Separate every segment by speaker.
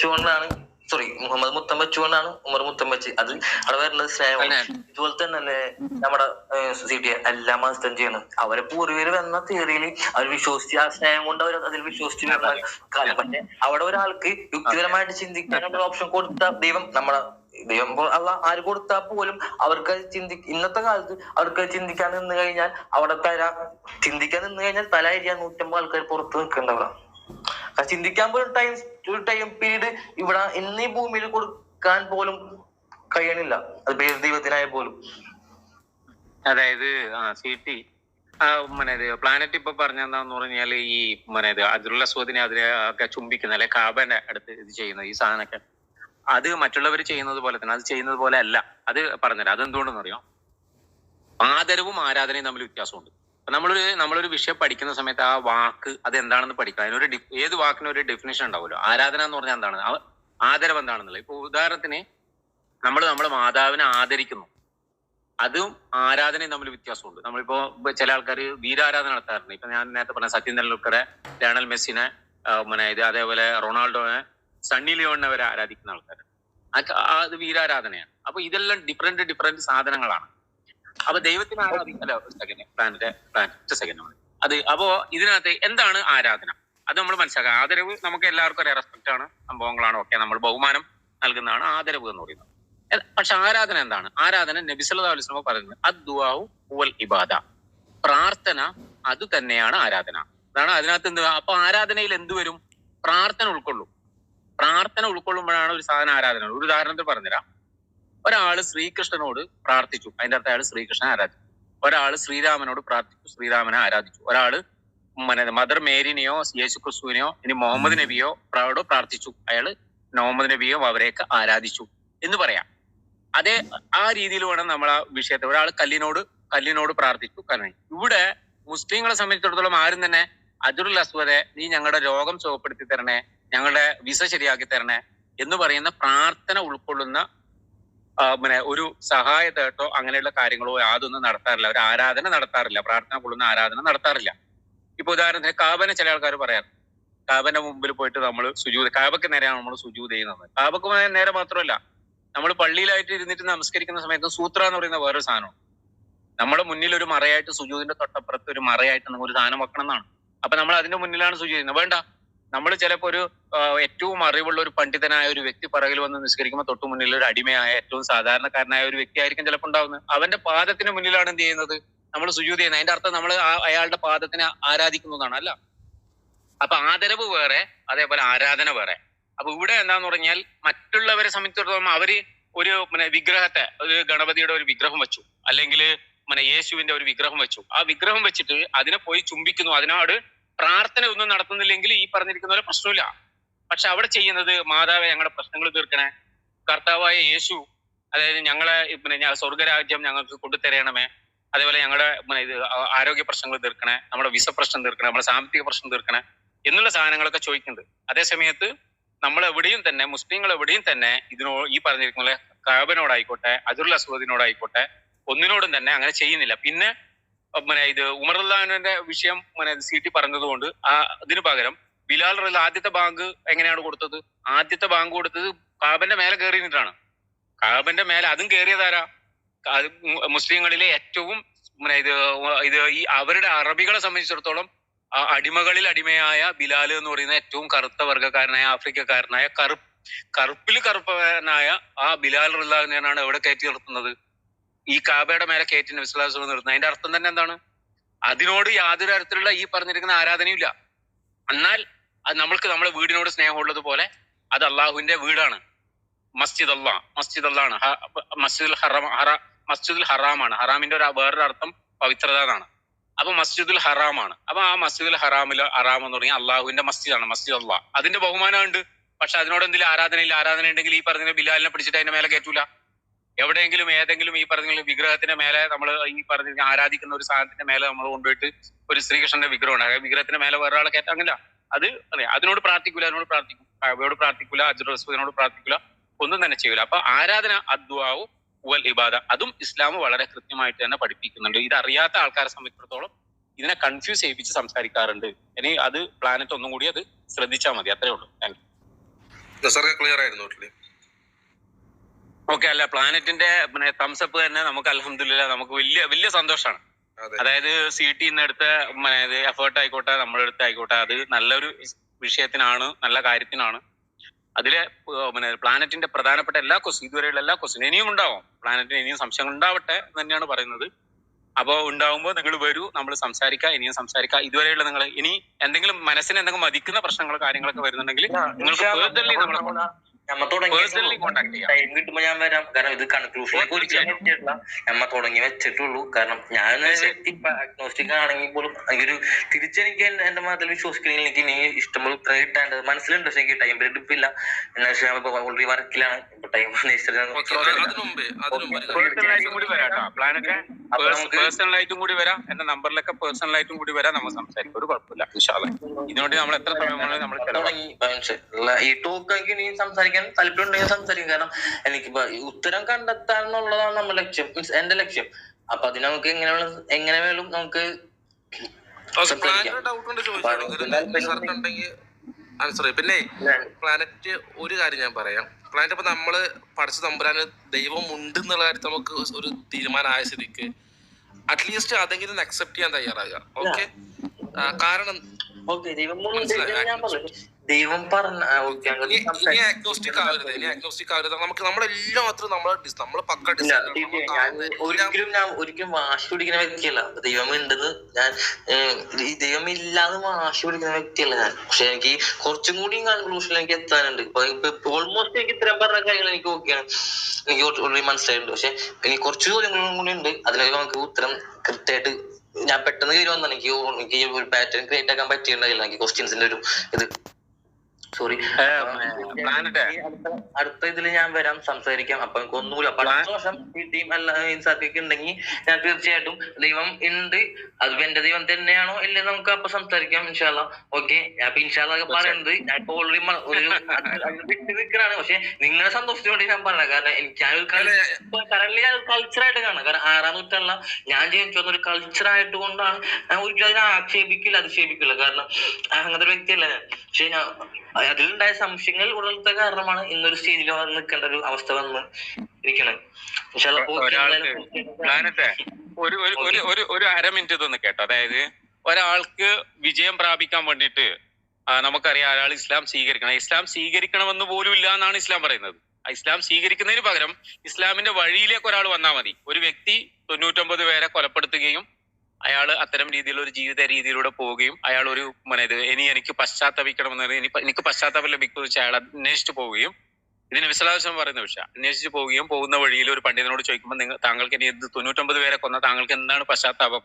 Speaker 1: വെച്ചുകൊണ്ടാണ് സോറി മുഹമ്മദ് മുത്തം വെച്ചുകൊണ്ടാണ് ഉമർ മുത്തം വെച്ച് അത് അവിടെ വരുന്നത് സ്നേഹം.
Speaker 2: അതെ.
Speaker 1: ഇതുപോലെ തന്നെ അല്ലേ നമ്മുടെ സി ടി എല്ലാ മതസ്ഥം ചെയ്യണം അവരെ പൂർവികർ വന്ന തിയറിയിൽ അവർ വിശ്വസിച്ച് ആ സ്നേഹം കൊണ്ട് അവർ അതിൽ വിശ്വസിച്ച് കാലം. പക്ഷെ അവിടെ ഒരാൾക്ക് യുക്തിപരമായിട്ട് ചിന്തിക്കാനുള്ള ഓപ്ഷൻ കൊടുത്ത ദൈവം നമ്മളെ ദൈവം അല്ല ആര് കൊടുത്താൽ പോലും അവർക്ക് ചിന്തി ഇന്നത്തെ കാലത്ത് അവർക്ക് ചിന്തിക്കാൻ നിന്ന് കഴിഞ്ഞാൽ അവിടെ തല ചിന്തിക്കാൻ നിന്ന് കഴിഞ്ഞാൽ തല അരിയാൻ നൂറ്റമ്പത് ആൾക്കാർ പുറത്ത് നിൽക്കേണ്ടവരാ അത് ചിന്തിക്കാൻ പോലും ടൈം ടൈം പീരീഡ് ഇവിടെ ഇന്ന് ഈ ഭൂമിയിൽ കൊടുക്കാൻ പോലും കഴിയണില്ല. അത് ദൈവത്തിനായ പോലും.
Speaker 2: അതായത് സിറ്റി ടി പ്ലാനറ്റ് ഇപ്പൊ പറഞ്ഞെന്താന്ന് പറഞ്ഞാൽ ഈ മറ്റേത് അതിലുള്ള സ്വതിനെ അതിനെ ഒക്കെ ചുംബിക്കുന്ന അല്ലെ കാബന്റെ അടുത്ത് ഇത് ചെയ്യുന്ന ഈ സാധനമൊക്കെ. അത് മറ്റുള്ളവർ ചെയ്യുന്നത് പോലെ തന്നെ അത് ചെയ്യുന്നത് പോലെ അല്ല. അത് പറഞ്ഞുതരാം. അറിയാം ആദരവും ആരാധനയും തമ്മിൽ വ്യത്യാസമുണ്ട്. നമ്മളൊരു നമ്മളൊരു വിഷയം പഠിക്കുന്ന സമയത്ത് ആ വാക്ക് അത് എന്താണെന്ന് പഠിക്കുക അതിനൊരു ഏത് വാക്കിനും ഒരു ഡെഫിനേഷൻ ഉണ്ടാവുമല്ലോ. ആരാധന എന്ന് പറഞ്ഞാൽ എന്താണ്? ആദരവ് എന്താണെന്നുള്ളത് ഇപ്പൊ ഉദാഹരണത്തിന് നമ്മൾ നമ്മുടെ മാതാവിനെ ആദരിക്കുന്നു. അതും ആരാധനയും തമ്മിൽ വ്യത്യാസമുണ്ട്. നമ്മളിപ്പോ ചില ആൾക്കാർ വീരാരാധന നടത്താറുണ്ട്. ഇപ്പൊ ഞാൻ നേരത്തെ പറഞ്ഞ സച്ചിൻ തെണ്ടുൽക്കറെ ലയണൽ മെസ്സിനെ പിന്നെ ഇത് അതേപോലെ റൊണാൾഡോനെ സണ്ണി ലിയോണിനെ വരെ ആരാധിക്കുന്ന ആൾക്കാർ അത് വീരാരാധനയാണ്. അപ്പൊ ഇതെല്ലാം ഡിഫറെന്റ് ഡിഫറെന്റ് സാധനങ്ങളാണ്. അപ്പൊ ദൈവത്തിന് ആരാധിക്കല്ല സെക്കൻഡ് പ്ലാൻ സെക്കൻഡ് അത് അപ്പോ ഇതിനകത്ത് എന്താണ് ആരാധന? അത് നമ്മൾ മനസ്സിലാക്കുക ആദരവ് നമുക്ക് എല്ലാവർക്കും ഒരു റെസ്പെക്ട് ആണ് സംഭവങ്ങളാണ് ഓക്കെ നമ്മൾ ബഹുമാനം നൽകുന്നതാണ് ആദരവ് എന്ന് പറയുന്നത്. പക്ഷെ ആരാധന എന്താണ്? ആരാധന നബി സല്ലല്ലാഹു അലൈഹി വസല്ലം പറയുന്നത് അദ്ദുആഉ ഹുവൽ ഇബാദ. പ്രാർത്ഥന അത് തന്നെയാണ് ആരാധന. അതാണ് അതിനകത്ത് എന്ത് അപ്പൊ ആരാധനയിൽ എന്ത് വരും? പ്രാർത്ഥന ഉൾക്കൊള്ളും. പ്രാർത്ഥന ഉൾക്കൊള്ളുമ്പോഴാണ് ഒരു സാധനം ആരാധന. ഒരു ഉദാഹരണത്തിൽ പറഞ്ഞുതരാം. ഒരാൾ ശ്രീകൃഷ്ണനോട് പ്രാർത്ഥിച്ചു. അതിന്റെ അർത്ഥം അയാൾ ശ്രീകൃഷ്ണനെ ആരാധിച്ചു. ഒരാൾ ശ്രീരാമനോട് പ്രാർത്ഥിച്ചു. ശ്രീരാമനെ ആരാധിച്ചു. ഒരാൾ മദർ മേരിനെയോ യേശു ക്രിസ്തുവിനെയോ ഇനി മുഹമ്മദ് നബിയോ പ്രാവോടോ പ്രാർത്ഥിച്ചു. അയാൾ മുഹമ്മദ് നബിയോ അവരെയൊക്കെ ആരാധിച്ചു എന്ന് പറയാം. അതേ ആ രീതിയിൽ വേണം നമ്മൾ ആ വിഷയത്തെ ഒരാൾ കല്ലിനോട് കല്ലിനോട് പ്രാർത്ഥിച്ചു. കല്ലിന്. ഇവിടെ മുസ്ലിങ്ങളെ സംബന്ധിച്ചിടത്തോളം ആരും തന്നെ അജുറുൽ അസ്വദെ നീ ഞങ്ങളുടെ രോഗം സുഖപ്പെടുത്തി തരണേ ഞങ്ങളുടെ വിസ ശരിയാക്കി തരണേ എന്ന് പറയുന്ന പ്രാർത്ഥന ഉൾക്കൊള്ളുന്ന പിന്നെ ഒരു സഹായത്തേട്ടോ അങ്ങനെയുള്ള കാര്യങ്ങളോ യാതൊന്നും നടത്താറില്ല. ഒരു ആരാധന നടത്താറില്ല. പ്രാർത്ഥന കൊള്ളുന്ന ആരാധന നടത്താറില്ല. ഇപ്പൊ ഉദാഹരണത്തിന് കാബനെ ചില ആൾക്കാർ പറയാം കാബന്റെ മുമ്പിൽ പോയിട്ട് നമ്മൾ സുജൂത് കാബക്ക് നേരെയാണ് നമ്മൾ സുജൂത് ചെയ്യുന്നത്. കാബക്ക് നേരെ മാത്രമല്ല നമ്മൾ പള്ളിയിലായിട്ട് ഇരുന്നിട്ട് നമസ്കരിക്കുന്ന സമയത്ത് സൂത്ര എന്ന് പറയുന്ന വേറൊരു സാധനം നമ്മുടെ മുന്നിൽ ഒരു മറയായിട്ട് സുജൂതിന്റെ തൊട്ടപ്പുറത്ത് ഒരു മറയായിട്ട് നമുക്ക് ഒരു സാധനം വെക്കണം എന്നാണ് അപ്പൊ നമ്മൾ അതിന്റെ മുന്നിലാണ് സുജൂത് ചെയ്യുന്നത്. വേണ്ട. നമ്മൾ ചിലപ്പോൾ ഒരു ഏറ്റവും അറിവുള്ള ഒരു പണ്ഡിതനായ ഒരു വ്യക്തി പറകിൽ വന്ന് നിസ്കരിക്കുമ്പോൾ തൊട്ടു മുന്നിൽ ഒരു അടിമയായ ഏറ്റവും സാധാരണക്കാരനായ ഒരു വ്യക്തി ആയിരിക്കും ചിലപ്പോൾ ഉണ്ടാവുന്നത്. അവന്റെ പാദത്തിന് മുന്നിലാണ് എന്ത് ചെയ്യുന്നത്? നമ്മൾ സുജൂതി ചെയ്യുന്നത്. അതിന്റെ അർത്ഥം നമ്മൾ അയാളുടെ പാദത്തിനെ ആരാധിക്കുന്നതാണ് അല്ല? അപ്പൊ ആദരവ് വേറെ അതേപോലെ ആരാധന വേറെ. അപ്പൊ ഇവിടെ എന്താന്ന് പറഞ്ഞാൽ മറ്റുള്ളവരെ സംബന്ധിച്ചിടത്തോളം അവർ ഒരു പിന്നെ വിഗ്രഹത്തെ ഒരു ഗണപതിയുടെ ഒരു വിഗ്രഹം വെച്ചു. അല്ലെങ്കിൽ പിന്നെ യേശുവിന്റെ ഒരു വിഗ്രഹം വെച്ചു. ആ വിഗ്രഹം വെച്ചിട്ട് അതിനെ പോയി ചുംബിക്കുന്നു. അതിനോട് പ്രാർത്ഥന ഒന്നും നടത്തുന്നില്ലെങ്കിൽ ഈ പറഞ്ഞിരിക്കുന്ന പോലെ പ്രശ്നമില്ല. പക്ഷെ അവിടെ ചെയ്യുന്നത് മാതാവെ ഞങ്ങളുടെ പ്രശ്നങ്ങൾ തീർക്കണേ. കർത്താവായ യേശു അതായത് ഞങ്ങളെ പിന്നെ സ്വർഗരാജ്യം ഞങ്ങൾക്ക് കൊണ്ടുതരണമേ. അതേപോലെ ഞങ്ങളുടെ ഇത് ആരോഗ്യ പ്രശ്നങ്ങൾ തീർക്കണേ. നമ്മുടെ വിസ പ്രശ്നം തീർക്കണേ. നമ്മുടെ സാമ്പത്തിക പ്രശ്നം തീർക്കണേ. എന്നുള്ള സാധനങ്ങളൊക്കെ ചോദിക്കുന്നുണ്ട്. അതേ സമയത്ത് നമ്മൾ എവിടെയും തന്നെ മുസ്ലിങ്ങൾ എവിടെയും തന്നെ ഇതിനോ ഈ പറഞ്ഞിരിക്കുന്ന കാബനോടായിക്കോട്ടെ അജുൽ അസുഖത്തിനോടായിക്കോട്ടെ ഒന്നിനോടും തന്നെ അങ്ങനെ ചെയ്യുന്നില്ല. പിന്നെ പിന്നെ ഇത് ഉമർ ഉമർദാനുവിന്റെ വിഷയം പിന്നെ സി ടി പറഞ്ഞതുകൊണ്ട് ആ അതിനു പകരം ബിലാൽ റഹ്ല ആദ്യത്തെ ബാങ്ക് എങ്ങനെയാണ് കൊടുത്തത്? ആദ്യത്തെ ബാങ്ക് കൊടുത്തത് കാബന്റെ മേലെ കയറി നിന്നിട്ടാണ് കാബന്റെ മേലെ അതും കയറിയതാരാ മുസ്ലിങ്ങളിലെ ഏറ്റവും പിന്നെ ഇത് ഇത് ഈ അവരുടെ അറബികളെ സംബന്ധിച്ചിടത്തോളം അടിമകളിൽ അടിമയായ ബിലാൽ എന്ന് പറയുന്ന ഏറ്റവും കറുത്ത വർഗക്കാരനായ ആഫ്രിക്കക്കാരനായ കറുപ്പ് കറുപ്പിൽ കറുപ്പനായ ആ ബിലാൽ റുല്ലാഹിനെയാണ് എവിടെ കയറ്റി നിർത്തുന്നത്? ഈ കാബയുടെ മേലെ കയറ്റി വിശ്വാസം നിർത്തുന്നത് അതിന്റെ അർത്ഥം തന്നെ എന്താണ്? അതിനോട് യാതൊരു തരത്തിലുള്ള ഈ പറഞ്ഞിരിക്കുന്ന ആരാധനയില്ല എന്നാൽ അത് നമ്മൾക്ക് നമ്മുടെ വീടിനോട് സ്നേഹമുള്ളത് പോലെ അത് അള്ളാഹുവിന്റെ വീടാണ്. മസ്ജിദ് അള്ളാ മസ്ജിദ് അള്ളാണ്. മസ്ജിദുൽ ഹറം ഹറ മസ്ജിദുൽ ഹറാമാണ്. ഹറാമിന്റെ ഒരു വേറൊരു അർത്ഥം പവിത്രത എന്നാണ്. അപ്പൊ മസ്ജിദുൽ ഹറാമാണ്. അപ്പൊ ആ മസ്ജിദുൽ ഹറാമിൽ ഹറാം എന്ന് പറഞ്ഞാൽ അള്ളാഹുവിന്റെ മസ്ജിദാണ് മസ്ജിദ് അള്ളാഹ് അതിന്റെ ബഹുമാനമുണ്ട്. പക്ഷെ അതിനോട് എന്തെങ്കിലും ആരാധനയില്ല. ആരാധന ഉണ്ടെങ്കിൽ ഈ പറഞ്ഞ ബിലാലിനെ പിടിച്ചിട്ട് അതിന്റെ മേലെ കയറ്റൂല. എവിടെയെങ്കിലും ഏതെങ്കിലും ഈ പറഞ്ഞ വിഗ്രഹത്തിന്റെ മേലെ നമ്മൾ ഈ പറഞ്ഞ ആരാധിക്കുന്ന ഒരു സാധനത്തിന്റെ മേലെ നമ്മൾ കൊണ്ടുപോയിട്ട് ഒരു ശ്രീകൃഷ്ണന്റെ വിഗ്രഹമാണ്. ആ വിഗ്രഹത്തിന്റെ മേലെ വേറെ ആളെ കയറ്റാങ്ങില്ല അത് അതെ അതിനോട് പ്രാർത്ഥിക്കൂല അതിനോട് പ്രാർത്ഥിക്കും. അവയോട് പ്രാർത്ഥിക്കൂല അജുറസ്വദിനോട് പ്രാർത്ഥിക്കൂല ഒന്നും തന്നെ ചെയ്യൂല. അപ്പൊ ആരാധന അദ്വാവും ഉവൽ ഇബാദ. അതും ഇസ്ലാം വളരെ കൃത്യമായിട്ട് തന്നെ പഠിപ്പിക്കുന്നുണ്ട്. ഇത് അറിയാത്ത ആൾക്കാരെ സംബന്ധിച്ചിടത്തോളം ഇതിനെ കൺഫ്യൂസ് ചെയ്യിപ്പിച്ച് സംസാരിക്കാറുണ്ട്. ഇനി അത് പ്ലാനറ്റ് ഒന്നും കൂടി അത് ശ്രദ്ധിച്ചാൽ മതി. അത്രേ ഉള്ളൂ. താങ്ക്
Speaker 3: യു ക്ലിയർ ആയിരുന്നു
Speaker 2: ഓക്കെ അല്ല പ്ലാനറ്റിന്റെ പിന്നെ തംസപ്പ് തന്നെ നമുക്ക് അലഹമില്ല നമുക്ക് വലിയ വലിയ സന്തോഷമാണ്
Speaker 3: അതെ.
Speaker 2: അതായത് സി ടി എടുത്ത എഫേർട്ട് ആയിക്കോട്ടെ നമ്മുടെ അടുത്ത് ആയിക്കോട്ടെ അത് നല്ലൊരു വിഷയത്തിനാണ് നല്ല കാര്യത്തിനാണ്. അതിലെ പിന്നെ പ്ലാനറ്റിന്റെ പ്രധാനപ്പെട്ട എല്ലാ ക്വസ്റ്റ്യൻ ഇതുവരെയുള്ള എല്ലാ ക്വസ്റ്റ്യൻ ഇനിയും ഉണ്ടാവും. പ്ലാനറ്റിന് ഇനിയും സംശയങ്ങൾ ഉണ്ടാവട്ടെ എന്ന് തന്നെയാണ് പറയുന്നത്. അപ്പോൾ ഉണ്ടാവുമ്പോൾ നിങ്ങൾ വരൂ നമ്മൾ സംസാരിക്കാം ഇനിയും സംസാരിക്കാം. ഇതുവരെയുള്ള നിങ്ങൾ ഇനി എന്തെങ്കിലും മനസ്സിന് എന്തെങ്കിലും മതിക്കുന്ന പ്രശ്നങ്ങളോ കാര്യങ്ങളൊക്കെ വരുന്നുണ്ടെങ്കിൽ നിങ്ങൾക്ക്
Speaker 1: നമ്മ തുടങ്ങി
Speaker 2: പേഴ്സണലി കോൺടാക്ട് ചെയ്യാം.
Speaker 1: ടൈം കിട്ടുമ്പോ ഞാൻ വരാം. കാരണം ഇത് കൺക്ലൂഷനിലേക്ക് ഒരിക്കലും എത്തിയിട്ടില്ല നമ്മ തുടങ്ങി വെച്ചിട്ടുള്ളൂ. കാരണം ഞാൻ ഒരു അഗ്നോസ്റ്റിക് ആണെങ്കിൽ പോലും എനിക്കൊരു തിരിച്ചെനിക്ക് എന്റെ- മതത്തിൽ വിശ്വസിക്കണമെങ്കിൽ എനിക്ക് ഇനി ഇഷ്ടംപോലെ ഉത്തരം കിട്ടാണ്ട് മനസ്സിലുണ്ട്. പക്ഷെ എനിക്ക് ടൈം പീരീഡ് ഇപ്പില്ല ഇല്ല. എന്നാ വെച്ചാൽ ഇപ്പൊ ഓൾറെഡി വർക്കിലാണ് ഇപ്പൊ ടൈം.
Speaker 2: പേഴ്സണലായിട്ടും കൂടി വരാം എന്റെ നമ്പറിലൊക്കെ പേഴ്സണലായിട്ടും കൂടി വരാം. നമ്മൾ സംസാരിക്കും. ഒരു കുഴപ്പമില്ല. ഇതിനോട് നമ്മൾ എത്ര സമയം നമ്മൾ
Speaker 1: ഇപ്പൊ. ഈ ടോക്ക് എനിക്ക് നീ സംസാരിക്കാൻ താല്പര്യം ഉണ്ടെങ്കിൽ സംസാരിക്കും. കാരണം എനിക്കിപ്പോ ഉത്തരം കണ്ടെത്താൻ എന്നുള്ളതാണ് നമ്മുടെ ലക്ഷ്യം. മീൻസ് എന്റെ ലക്ഷ്യം. അപ്പൊ അതിന് നമുക്ക് എങ്ങനെ വേണം- എങ്ങനെ വേണം നമുക്ക്
Speaker 3: പിന്നെ പ്ലാനറ്റ് ഒരു കാര്യം ഞാൻ പറയാം. പ്ലാനറ്റ് ഇപ്പൊ നമ്മൾ പഠിച്ച തമ്പുരാന് ദൈവം ഉണ്ട് എന്നുള്ള കാര്യത്തിൽ നമുക്ക് ഒരു തീരുമാനമായ സ്ഥിതിക്ക് അറ്റ്ലീസ്റ്റ് അതെങ്കിലും അക്സെപ്റ്റ് ചെയ്യാൻ തയ്യാറാകുക ഓക്കെ കാരണം മനസ്സിലായി.
Speaker 1: ദൈവം പറഞ്ഞു
Speaker 3: നമുക്ക് നമ്മളെ നമ്മൾ പക്ക
Speaker 1: ഒരിക്കലും ഞാൻ ഒരിക്കലും വാശി പിടിക്കുന്ന വ്യക്തിയല്ല. ദൈവം ഉണ്ടെന്ന് ഞാൻ ഈ ദൈവം ഇല്ലാതെ വാശി പിടിക്കുന്ന വ്യക്തിയല്ല ഞാൻ. പക്ഷെ എനിക്ക് കുറച്ചും കൂടി കൺക്ലൂഷനിൽ എനിക്ക് എത്താനുണ്ട്. ഇപ്പൊ ഓൾമോസ്റ്റ് എനിക്ക് ഇത്രയും പറഞ്ഞ കാര്യങ്ങൾ എനിക്ക് ഓക്കെയാണ് എനിക്ക് ഓൾറെഡി മനസ്സിലായിട്ടുണ്ട്. പക്ഷെ ഇനി കുറച്ച് ചോദ്യങ്ങളും കൂടി ഉണ്ട്. അതിനൊക്കെ നമുക്ക് ഉത്തരം കൃത്യമായിട്ട് ഞാൻ പെട്ടെന്ന് കയറി വന്നാണ് എനിക്ക് എനിക്ക് ഒരു പാറ്റേൺ ക്രിയേറ്റ് ആക്കാൻ പറ്റിയിട്ടുണ്ടായില്ല. എനിക്ക് ക്വസ്റ്റ്യൻസിന്റെ ഒരു ഇത് സോറി അടുത്ത ഇതിൽ ഞാൻ വരാം സംസാരിക്കാം. അപ്പൊ എനിക്ക് ഒന്നുമില്ല വർഷം ഈ ടീം അല്ല ഇൻസാർക്ക് ഉണ്ടെങ്കിൽ ഞാൻ തീർച്ചയായിട്ടും ദൈവം ഉണ്ട് അത് എന്റെ ദൈവം തന്നെയാണോ ഇല്ലേ നമുക്ക് അപ്പൊ സംസാരിക്കാം ഇൻഷാല്ല ഓക്കെ അപ്പൊ ഇൻഷാല്ല പറയുന്നത് ഞാൻ ഇപ്പൊ ഓൾറെഡി ഒരു വിട്ട് നിൽക്കണാണ് പക്ഷെ നിങ്ങളെ സന്തോഷത്തിന് വേണ്ടി ഞാൻ പറഞ്ഞത് കാരണം എനിക്ക് ആ ഒരു കറന്റ് ഞാൻ കൾച്ചറായിട്ട് കാണാം. കാരണം ആറാം നൂറ്റാണ്ടില ഞാൻ ജനിച്ചു വന്ന ഒരു കൾച്ചറായിട്ട് കൊണ്ടാണ് ഞാൻ ഒരിക്കലും അതിനെ ആക്ഷേപിക്കില്ല അധിക്ഷേപിക്കില്ല കാരണം അങ്ങനത്തെ ഒരു വ്യക്തിയല്ല ഞാൻ. പക്ഷെ ഞാൻ അതിലുണ്ടായ സംശയങ്ങൾ ഉടലത്തെ കാരണമാണ് ഇന്നൊരു സ്റ്റേജിൽ വന്ന് നിൽക്കേണ്ട ഒരു അവസ്ഥ വന്ന് ഇരിക്കണത്.
Speaker 2: ഒരു ഒരു ഒരു ഒരു അര മിനിറ്റ് ഇതൊന്ന് കേട്ടോ. അതായത് ഒരാൾക്ക് വിജയം പ്രാപിക്കാൻ വേണ്ടിട്ട് നമുക്കറിയാം ഒരാൾ ഇസ്ലാം സ്വീകരിക്കണം. ഇസ്ലാം സ്വീകരിക്കണമെന്ന് പോലും ഇല്ല എന്നാണ് ഇസ്ലാം പറയുന്നത്. ഇസ്ലാം സ്വീകരിക്കുന്നതിന് പകരം ഇസ്ലാമിന്റെ വഴിയിലേക്ക് ഒരാൾ വന്നാൽ മതി. ഒരു വ്യക്തി തൊണ്ണൂറ്റൊമ്പത് പേരെ കൊലപ്പെടുത്തുകയും അയാൾ അത്തരം രീതിയിലുള്ള ഒരു ജീവിത രീതിയിലൂടെ പോവുകയും അയാൾ ഒരു മനത് ഇനി എനിക്ക് പശ്ചാത്തപിക്കണം എന്ന് ഇനി എനിക്ക് പശ്ചാത്താപം ലഭിക്കുന്ന അയാൾ അന്വേഷിച്ചു പോവുകയും ഇതിന് വിശദാംശം പറയുന്ന വിഷയം അന്വേഷിച്ചു പോവുകയും പോകുന്ന വഴിയിൽ ഒരു പണ്ഡിതനോട് ചോദിക്കുമ്പോൾ നിങ്ങൾ താങ്കൾക്ക് ഇനി ഇത് തൊണ്ണൂറ്റൊമ്പത് പേരെ കൊന്ന താങ്കൾക്ക് എന്താണ് പശ്ചാത്താപം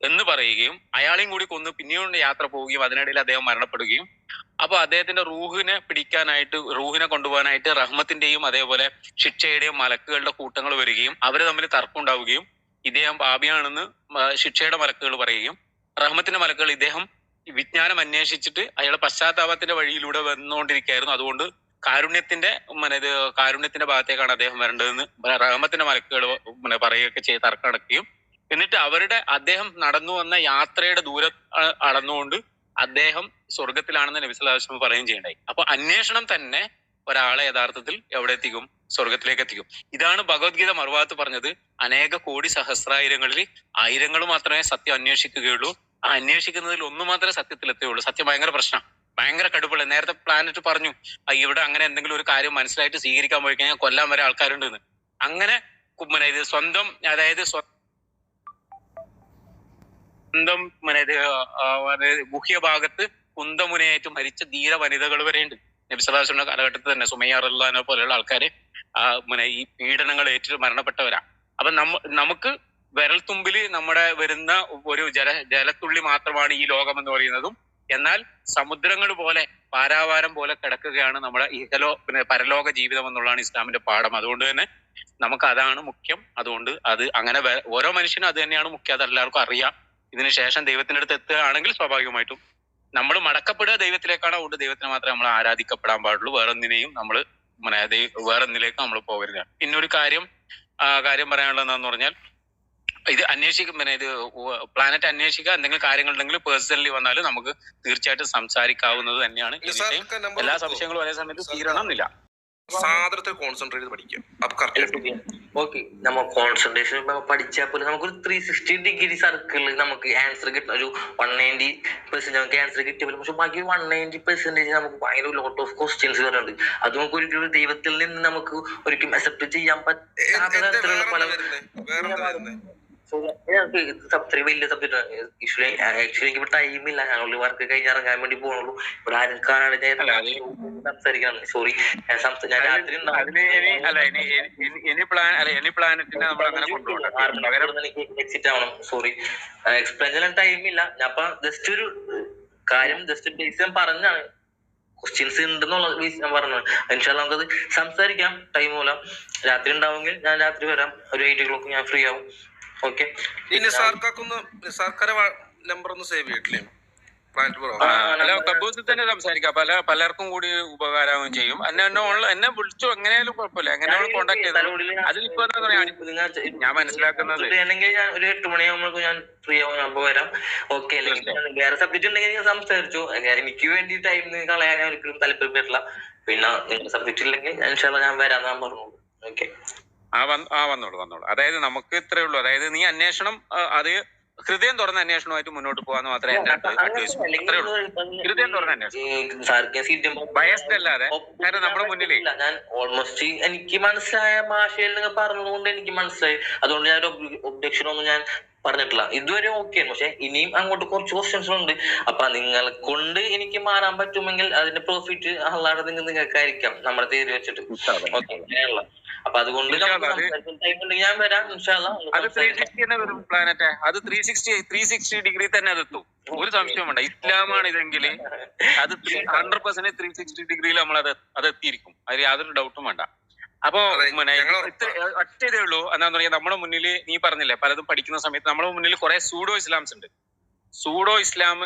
Speaker 2: എന്ന് പറയുകയും അയാളെയും കൂടി കൊന്ന് പിന്നെയും യാത്ര പോവുകയും അതിനിടയിൽ അദ്ദേഹം മരണപ്പെടുകയും. അപ്പൊ അദ്ദേഹത്തിന്റെ റൂഹിനെ പിടിക്കാനായിട്ട് റൂഹിനെ കൊണ്ടുപോകാനായിട്ട് റഹ്മത്തിന്റെയും അതേപോലെ ശിക്ഷയുടെയും മലക്കുകളുടെ കൂട്ടങ്ങൾ വരികയും അവർ തമ്മിൽ തർക്കം ഉണ്ടാവുകയും ഇദ്ദേഹം പാപിയാണെന്ന് ശിക്ഷയുടെ മലക്കുകൾ പറയുകയും റഹ്മത്തിന്റെ മലക്കുകൾ ഇദ്ദേഹം വിജ്ഞാനം അന്വേഷിച്ചിട്ട് അയാളെ പശ്ചാത്താപത്തിന്റെ വഴിയിലൂടെ വന്നുകൊണ്ടിരിക്കുകയായിരുന്നു. അതുകൊണ്ട് കാരുണ്യത്തിന്റെ മനത് കാരുണ്യത്തിന്റെ ഭാഗത്തേക്കാണ് അദ്ദേഹം വരേണ്ടതെന്ന് റഹ്മത്തിന്റെ മലക്കുകൾ പറയുകയൊക്കെ ചെയ്ത് തർക്കടക്കുകയും എന്നിട്ട് അവരുടെ അദ്ദേഹം നടന്നു വന്ന യാത്രയുടെ ദൂരം അളന്നുകൊണ്ട് അദ്ദേഹം സ്വർഗത്തിലാണെന്ന് നബിസ്വലാസ്ലം പറയുകയും ചെയ്യണ്ടായി അപ്പൊ അന്വേഷണം തന്നെ ഒരാളെ യഥാർത്ഥത്തിൽ എവിടെ എത്തിക്കും? സ്വർഗത്തിലേക്ക് എത്തിക്കും. ഇതാണ് ഭഗവത്ഗീത മറുഭാഗത്ത് പറഞ്ഞത്. അനേക കോടി സഹസ്രായിരങ്ങളിൽ ആയിരങ്ങൾ മാത്രമേ സത്യം അന്വേഷിക്കുകയുള്ളൂ. ആ അന്വേഷിക്കുന്നതിൽ ഒന്ന് മാത്രമേ സത്യത്തിൽ എത്തുകയുള്ളൂ സത്യം ഭയങ്കര പ്രശ്നം. ഭയങ്കര കടുപ്പുള്ള. നേരത്തെ പ്ലാനറ്റ് പറഞ്ഞു ഇവിടെ അങ്ങനെ എന്തെങ്കിലും ഒരു കാര്യം മനസ്സിലായിട്ട് സ്വീകരിക്കാൻ പോയി കഴിഞ്ഞാൽ കൊല്ലാൻ വരെ ആൾക്കാരുണ്ടെന്ന്. അങ്ങനെ കുമ്മന ഇത് സ്വന്തം അതായത് സ്വന്തം മനെ ഇത് ഗുഹ്യഭാഗത്ത് കുന്തമുനയേറ്റ് മരിച്ച ധീര വനിതകൾ വരെയുണ്ട്. നബിസ്വലാസിന്റെ കാലഘട്ടത്തിൽ തന്നെ സുമയ്യ റഹ്ലാനെ പോലെയുള്ള ആൾക്കാര് മനെ ഈ പീഡനങ്ങൾ ഏറ്റു മരണപ്പെട്ടവരാണ് അപ്പൊ നമ്മ നമുക്ക് വിരൽത്തുമ്പിൽ നമ്മുടെ വരുന്ന ഒരു ജല ജലത്തുള്ളി മാത്രമാണ് ഈ ലോകം എന്ന് പറയുന്നതും എന്നാൽ സമുദ്രങ്ങൾ പോലെ പാരാവാരം പോലെ കിടക്കുകയാണ് നമ്മുടെ ഇഹലോ പിന്നെ പരലോക ജീവിതം എന്നുള്ളതാണ് ഇസ്ലാമിന്റെ പാഠം. അതുകൊണ്ട് തന്നെ നമുക്ക് അതാണ് മുഖ്യം. അതുകൊണ്ട് അത് അങ്ങനെ ഓരോ മനുഷ്യനും അത് തന്നെയാണ് മുഖ്യം. അത് എല്ലാവർക്കും അറിയാം. ഇതിനുശേഷം ദൈവത്തിന്റെ അടുത്ത് എത്തുകയാണെങ്കിൽ സ്വാഭാവികമായിട്ടും നമ്മൾ മടക്കപ്പെടുക ദൈവത്തിലേക്കാണ് അതുകൊണ്ട് ദൈവത്തിനെ മാത്രമേ നമ്മൾ ആരാധിക്കപ്പെടാൻ പാടുള്ളൂ. വേറൊന്നിനെയും നമ്മൾ വേറൊന്നിലേക്ക് നമ്മൾ പോകരുത്. പിന്നെ ഒരു കാര്യം കാര്യം പറയാനുള്ളത് എന്താന്ന് പറഞ്ഞാൽ ഇത് അന്വേഷിക്കും പിന്നെ ഇത് പ്ലാനറ്റ് അന്വേഷിക്കുക എന്തെങ്കിലും കാര്യങ്ങൾ ഉണ്ടെങ്കിൽ പേഴ്സണലി വന്നാൽ നമുക്ക് തീർച്ചയായിട്ടും സംസാരിക്കാവുന്നത് തന്നെയാണ്. എല്ലാ സംശയങ്ങളും ഒരേ സമയത്ത് തീരണം എന്നില്ല.
Speaker 3: സാധനത്തെ കോൺസെൻട്രേറ്റ് ചെയ്ത് പഠിക്കാം അപ്പൊ കറക്റ്റ്
Speaker 1: ഓക്കെ നമ്മ കോൺസെൻട്രേഷൻ പഠിച്ചാൽ പോലും നമുക്കൊരു ത്രീ സിക്സ്റ്റി ഡിഗ്രി സർക്കിളിൽ നമുക്ക് ആൻസർ കിട്ടുന്ന ഒരു വൺ നയന്റി പെർസെന്റ് നമുക്ക് ആൻസർ കിട്ടിയ പോലും പക്ഷെ ബാക്കി വൺ നയന്റി പെർസെന്റേജ് നമുക്ക് ഭയങ്കര ലോട്ട് ഓഫ് ക്വസ്റ്റ്യൻസ് വരുന്നുണ്ട്. അത് നമുക്ക് ഒരിക്കലും ദൈവത്തിൽ നിന്ന് നമുക്ക് ഒരിക്കലും അക്സെപ്റ്റ് ചെയ്യാൻ പറ്റാത്ത തരത്തിലുള്ള പല ഞങ്ങൾക്ക് ഇത് വലിയ ആക്ച്വലി ആക്ച്വലി എനിക്ക് ടൈം ഇല്ല. ഞങ്ങൾ വർക്ക് കഴിഞ്ഞ് ഇറങ്ങാൻ വേണ്ടി പോകണുള്ളൂ ഇവിടെ സംസാരിക്കണം സോറി ഞാൻ രാത്രി എക്സിറ്റ് ആവണം. സോറി എക്സ്പ്ലെയിൻ ചെയ്യാൻ ടൈം ഇല്ല. ഞാൻ അപ്പൊ ജസ്റ്റ് ഒരു കാര്യം ജസ്റ്റ് ബേസ് ഞാൻ പറഞ്ഞാണ്. ക്വസ്റ്റ്യൻസ് ഉണ്ടെന്നുള്ള ഞാൻ പറഞ്ഞു അതിനുശേഷം നമുക്കത് സംസാരിക്കാം. ടൈം മൂലം രാത്രി ഉണ്ടാവുമെങ്കിൽ ഞാൻ രാത്രി വരാം. ഒരു എയ്റ്റ് ഓ ക്ലോക്ക് ഞാൻ ഫ്രീ ആവും. ഓക്കെ.
Speaker 3: ഈ നിസാർക്കൊന്ന് നിസാർക്കാരെ നമ്പർ ഒന്ന് സേവ് ചെയ്തിട്ടില്ലേ
Speaker 2: അല്ല കബൂസിൽ തന്നെ സംസാരിക്കാം. പല പലർക്കും കൂടി ഉപകാരം ചെയ്യും. എന്നെ എന്നെ ഓൺലൈൻ എന്നെ വിളിച്ചു എങ്ങനെയാലും കുഴപ്പമില്ല. എങ്ങനെയാണ് കോണ്ടാക്ട് ചെയ്തത് അതിലിപ്പോ എന്താ പറയാ? ഞാൻ മനസ്സിലാക്കുന്നത്
Speaker 1: ഞാൻ ഒരു എട്ട് മണിയാകുമ്പോൾ ഞാൻ ഫ്രീ ആവും. അപ്പൊ വരാം. ഓക്കെ വേറെ സബ്ജക്ട് ഉണ്ടെങ്കിൽ ഞാൻ സംസാരിച്ചു. എനിക്ക് വേണ്ടി ടൈം കളയാൻ ഒരിക്കലും താല്പര്യം വരില്ല പിന്നെ സബ്ജക്റ്റ് സബ്ജക്ട് ഇല്ലെങ്കിൽ ഞാൻ ഞാൻ വരാം ഞാൻ പറഞ്ഞോളൂ. ഓക്കെ
Speaker 2: ആ വന്ന് ആ വന്നോളൂ വന്നോളൂ. അതായത് നമുക്ക് ഇത്രേ ഉള്ളൂ. അതായത് നീ അന്വേഷണം അത് ഹൃദയം തുറന്ന അന്വേഷണമായിട്ട് മുന്നോട്ട് പോകാന്ന് മാത്രമേ എന്റെ അഡ്വൈസ് അത്രേ ഉള്ളൂ. ഹൃദയം തുറന്ന അന്വേഷണം. ബയസ്ഡ് അല്ലാതെ. കാരണം നമ്മുടെ മുന്നിലേ.
Speaker 1: ഞാൻ ഓൾമോസ്റ്റ് എനിക്ക് മനസ്സിലായ ഭാഷയിൽ നിങ്ങൾ പറഞ്ഞതുകൊണ്ട് എനിക്ക് മനസ്സിലായി. അതുകൊണ്ട് ഞാൻ ഒബ്ജക്ഷൻ ഒന്നും ഞാൻ പറഞ്ഞിട്ടില്ല. ഇതുവരെ ഓക്കെ പക്ഷെ ഇനിയും അങ്ങോട്ട് കുറച്ച് ക്വസ്റ്റ്യൻസ് ഉണ്ട്. അപ്പൊ നിങ്ങളെ കൊണ്ട് എനിക്ക് മാറാൻ പറ്റുമെങ്കിൽ അതിന്റെ പ്രോഫിറ്റ് അല്ലാതെ നിങ്ങൾ നിങ്ങൾക്കായിരിക്കാം നമ്മുടെ തീരു വെച്ചിട്ട്. ഓക്കെ അങ്ങനെയുള്ള അപ്പൊ അതുകൊണ്ട് ഞാൻ വരാം
Speaker 2: അത് ത്രീ
Speaker 1: സംസാരിക്കാം.
Speaker 2: സിക്സ്റ്റി തന്നെ വരും പ്ലാനറ്റ് അത് three sixty three sixty degree തന്നെ അത് എത്തും. ഒരു സംശയം വേണ്ട. ഇസ്ലാമാണ് ഇതെങ്കിൽ അത് ഹൺഡ്രഡ് പെർസെന്റ് ത്രീ സിക്സ്റ്റി ഡിഗ്രിയിൽ നമ്മൾ അത് അത് എത്തിയിരിക്കും. അതിൽ യാതൊരു ഡൗട്ടും വേണ്ട. അപ്പോ ഒറ്റ ഇതേ ഉള്ളൂ. എന്താന്ന് പറഞ്ഞാൽ നമ്മുടെ മുന്നിൽ നീ പറഞ്ഞില്ലേ പലതും പഠിക്കുന്ന സമയത്ത് നമ്മുടെ മുന്നിൽ കുറെ സൂഡോ ഇസ്ലാംസ് ഉണ്ട്. സൂഡോ ഇസ്ലാം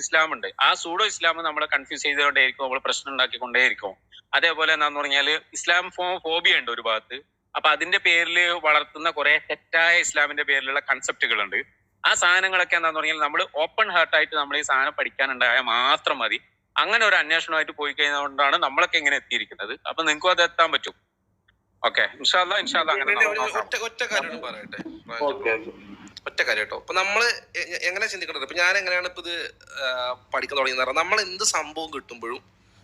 Speaker 2: ഇസ്ലാം ഉണ്ട്. ആ സൂഡോ ഇസ്ലാം നമ്മളെ കൺഫ്യൂസ് ചെയ്തുകൊണ്ടേയിരിക്കും നമ്മൾ പ്രശ്നം ഉണ്ടാക്കിക്കൊണ്ടേയിരിക്കും. അതേപോലെ എന്താന്ന് പറഞ്ഞാൽ ഇസ്ലാം ഫോ ഫോബിയ ഉണ്ട് ഒരു ഭാഗത്ത്. അപ്പൊ അതിന്റെ പേരിൽ വളർത്തുന്ന കുറെ തെറ്റായ ഇസ്ലാമിന്റെ പേരിലുള്ള കൺസെപ്റ്റുകൾ ഉണ്ട് ആ സാധനങ്ങളൊക്കെ എന്താന്ന് പറഞ്ഞാൽ നമ്മൾ ഓപ്പൺ ഹാർട്ടായിട്ട് നമ്മൾ ഈ സാധനം പഠിക്കാനുണ്ടായാൽ മാത്രം മതി. അങ്ങനെ ഒരു അന്വേഷണമായിട്ട് പോയി കഴിഞ്ഞതുകൊണ്ടാണ് നമ്മളൊക്കെ ഇങ്ങനെ എത്തിയിരിക്കുന്നത്. അപ്പൊ നിങ്ങൾക്കും അത് എത്താൻ പറ്റും. ഓക്കെ.
Speaker 3: ഒറ്റ കാര്യം പറയട്ടെ.
Speaker 1: Okay okay.
Speaker 3: ഒറ്റ കാര്യം കേട്ടോ. അപ്പൊ നമ്മൾ എങ്ങനെ ചിന്തിക്കേണ്ടത് ഇപ്പൊ ഞാൻ എങ്ങനെയാണ് ഇപ്പൊ ഇത് പഠിക്കാൻ തുടങ്ങിയെന്ന് പറഞ്ഞാൽ നമ്മൾ എന്ത് സംഭവം കിട്ടുമ്പോഴും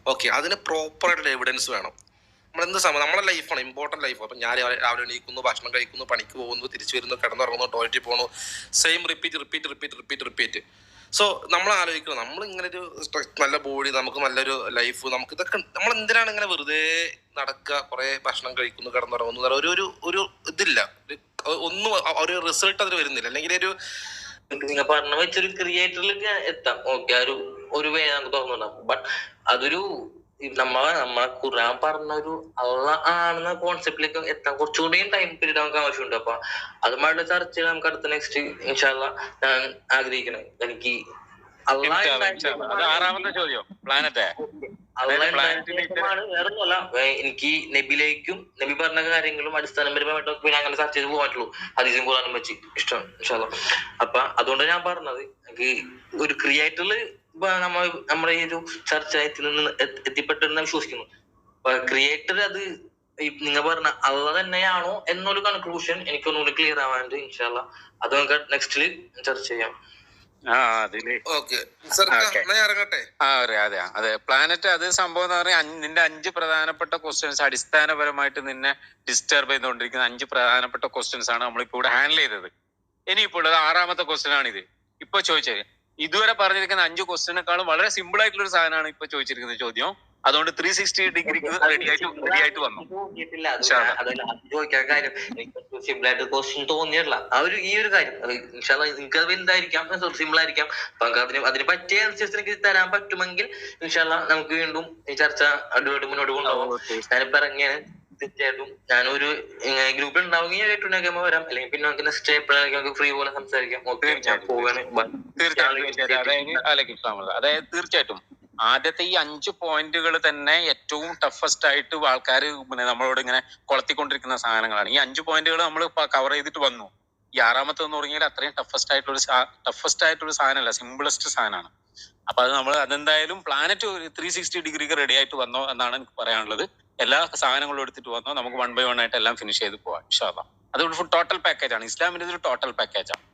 Speaker 3: ഓക്കെ അതിന് പ്രോപ്പർ ആയിട്ടുള്ള എവിഡൻസ് വേണം. നമ്മൾ എന്ത് സംഭവം നമ്മുടെ ലൈഫാണ് ഇമ്പോർട്ടന്റ് ലൈഫ് അപ്പൊ ഞാൻ രാവിലെ രാവിലെ എണീക്കുന്നു ഭക്ഷണം കഴിക്കുന്നു പണിക്ക് പോകുന്നു തിരിച്ചു വരുന്നു കിടന്നുറങ്ങുന്നു ടോയ്ലറ്റിൽ പോകുന്നു same repeat repeat repeat repeat repeat so നമ്മൾ ആലോചിക്കണം നമ്മൾ ഇങ്ങനെ ഒരു നല്ല ബോഡി നമുക്ക് നല്ലൊരു ലൈഫ് നമുക്ക് ഇതൊക്കെ നമ്മൾ എന്തിനാണ് ഇങ്ങനെ വെറുതെ നടക്കുക കുറെ ഭക്ഷണം കഴിക്കുന്നു കിടന്നുറങ്ങുന്നു ഒരു ഒരു ഒരു ഇതില്ല. ഒന്നും ഒരു റിസൾട്ട് അതിന് വരുന്നില്ല. അല്ലെങ്കിൽ ഒരു
Speaker 1: നിങ്ങൾ പറഞ്ഞ വെച്ചൊരു ക്രിയേറ്ററിലേക്ക് എത്താം. ഓക്കെ ഒരു ഒരു വേ നമുക്ക് തോന്നുന്നുണ്ടാവും. ബട്ട് അതൊരു നമ്മളെ നമ്മളെ ഖുർആൻ പറഞ്ഞ ഒരു അള്ള ആണെന്ന കോൺസെപ്റ്റിലേക്ക് എത്താൻ കുറച്ചുകൂടിയും ടൈം പീരീഡ് നമുക്ക് ആവശ്യമുണ്ട്. അപ്പൊ അതുമായിട്ടുള്ള ചർച്ചകൾ നമുക്ക് അടുത്ത നെക്സ്റ്റ് ഇൻഷാല്ല ഞാൻ ആഗ്രഹിക്കണം. എനിക്ക് വേറൊന്നുമല്ല എനിക്ക് നബിലേക്കും നബി പറഞ്ഞ കാര്യങ്ങളും അടിസ്ഥാനപരമായിട്ടൊക്കെ പിന്നെ അങ്ങനെ ചർച്ച ചെയ്ത് പോകാറുള്ളൂ അതീസും ഖുറാനും വെച്ച്. ഇഷ്ടം ഇൻഷാല്ലാ അപ്പൊ അതുകൊണ്ട് ഞാൻ പറഞ്ഞത്. എനിക്ക് ഒരു ക്രിയേറ്ററിൽ നമ്മ നമ്മുടെ ഈ ഒരു ചർച്ച എത്തി നിന്ന് എത്തി- എത്തിപ്പെട്ടെന്ന് വിശ്വസിക്കുന്നു. ക്രിയേറ്റർ അത് നിങ്ങൾ പറഞ്ഞ അള്ള തന്നെയാണോ എന്നൊരു കൺക്ലൂഷൻ എനിക്ക് എനിക്കൊന്നുകൂടി ക്ലിയർ ആവാനുണ്ട് ഇൻഷാല്ല അത് നമുക്ക് നെക്സ്റ്റിൽ ചർച്ച ചെയ്യാം.
Speaker 2: ആ അതിൽ.
Speaker 3: ഓക്കെ. സർ ഞാൻ ഇറങ്ങട്ടെ?
Speaker 2: ആ അതെ അതെ. അതെ പ്ലാനറ്റ് അത് സംഭവം എന്ന് പറഞ്ഞാൽ നിന്റെ അഞ്ച് പ്രധാനപ്പെട്ട ക്വസ്റ്റ്യൻസ് അടിസ്ഥാനപരമായിട്ട് നിന്നെ ഡിസ്റ്റർബ് ചെയ്തുകൊണ്ടിരിക്കുന്ന അഞ്ച് പ്രധാനപ്പെട്ട ക്വസ്റ്റ്യൻസ് ആണ് നമ്മളിപ്പോ ഇവിടെ ഹാൻഡിൽ ചെയ്തത്. ഇനിയിപ്പോൾ ഉള്ളത് ആറാമത്തെ ക്വസ്റ്റ്യൻ ആണ് ഇത് ഇപ്പൊ ചോദിച്ചത് ഇതുവരെ പറഞ്ഞിരിക്കുന്ന അഞ്ച് ക്വസ്റ്റിനേക്കാളും വളരെ സിമ്പിൾ ആയിട്ടുള്ള ഒരു സാധനമാണ് ഇപ്പൊ ചോദിച്ചിരിക്കുന്ന ചോദ്യം. അതുകൊണ്ട് ത്രീ സിക്സ്റ്റി ഡിഗ്രിക്ക് റെഡി ആയിട്ട് റെഡി ആയിട്ട് വന്നു.
Speaker 1: ചോദിക്കാൻ കാര്യം സിമ്പിൾ ആയിട്ട് ക്വസ്റ്റ്യൻ തോന്നിയിട്ടില്ല. ആ ഒരു ഈ ഒരു കാര്യം നിങ്ങൾക്ക് അത് വലുതായിരിക്കാം സിമ്പിൾ ആയിരിക്കാം. അപ്പൊ അതിന് അതിന് പറ്റിയ ആൻസേഴ്സ് എനിക്ക് തരാൻ പറ്റുമെങ്കിൽ ഇൻഷാല്ല നമുക്ക് വീണ്ടും ഈ ചർച്ച അടിപൊളി മുന്നോട്ട് കൊണ്ടുപോകാം. ഞാനിപ്പോ ഇറങ്ങിയാണ്. തീർച്ചയായിട്ടും ഞാനൊരു ഗ്രൂപ്പിൽ ഉണ്ടാവുമെങ്കിൽ ഏറ്റവും വരാം. അല്ലെങ്കിൽ പിന്നെ നമുക്ക് നെക്സ്റ്റ് എപ്പോഴായിരിക്കും നമുക്ക് ഫ്രീ പോലെ സംസാരിക്കാം. ഓക്കെ ഞാൻ
Speaker 2: തീർച്ചയായിട്ടും.
Speaker 1: പോവാണ്.
Speaker 2: അതായത് തീർച്ചയായിട്ടും ആദ്യത്തെ ഈ അഞ്ച് പോയിന്റുകൾ തന്നെ ഏറ്റവും ടഫസ്റ്റ് ആയിട്ട് ആൾക്കാർ പിന്നെ നമ്മളോട് ഇങ്ങനെ കൊളത്തിക്കൊണ്ടിരിക്കുന്ന സാധനങ്ങളാണ്. ഈ അഞ്ച് പോയിന്റുകൾ നമ്മൾ കവർ ചെയ്തിട്ട് വന്നു. ഈ ആറാമത്തെ എന്ന് പറഞ്ഞാൽ അത്രയും ടഫസ്റ്റ് ആയിട്ടുള്ള ടഫസ്റ്റ് ആയിട്ടുള്ള സാധനമല്ല സിമ്പിളസ്റ്റ് സാധനമാണ്. അപ്പൊ അത് നമ്മൾ അതെന്തായാലും പ്ലാനറ്റ് ഒരു ത്രീ സിക്സ്റ്റി ഡിഗ്രിക്ക് റെഡി ആയിട്ട് വന്നോ എന്നാണ് എനിക്ക് പറയാനുള്ളത്. എല്ലാ സാധനങ്ങളും എടുത്തിട്ട് വന്നോ. നമുക്ക് വൺ ബൈ വൺ ആയിട്ട് എല്ലാം ഫിനിഷ് ചെയ്ത് പോവാം ഇൻഷാല്ല അത് ടോട്ടൽ പാക്കേജ് ആണ്. ഇസ്ലാമിന്റെ ഒരു ടോട്ടൽ പാക്കേജ് ആണ്.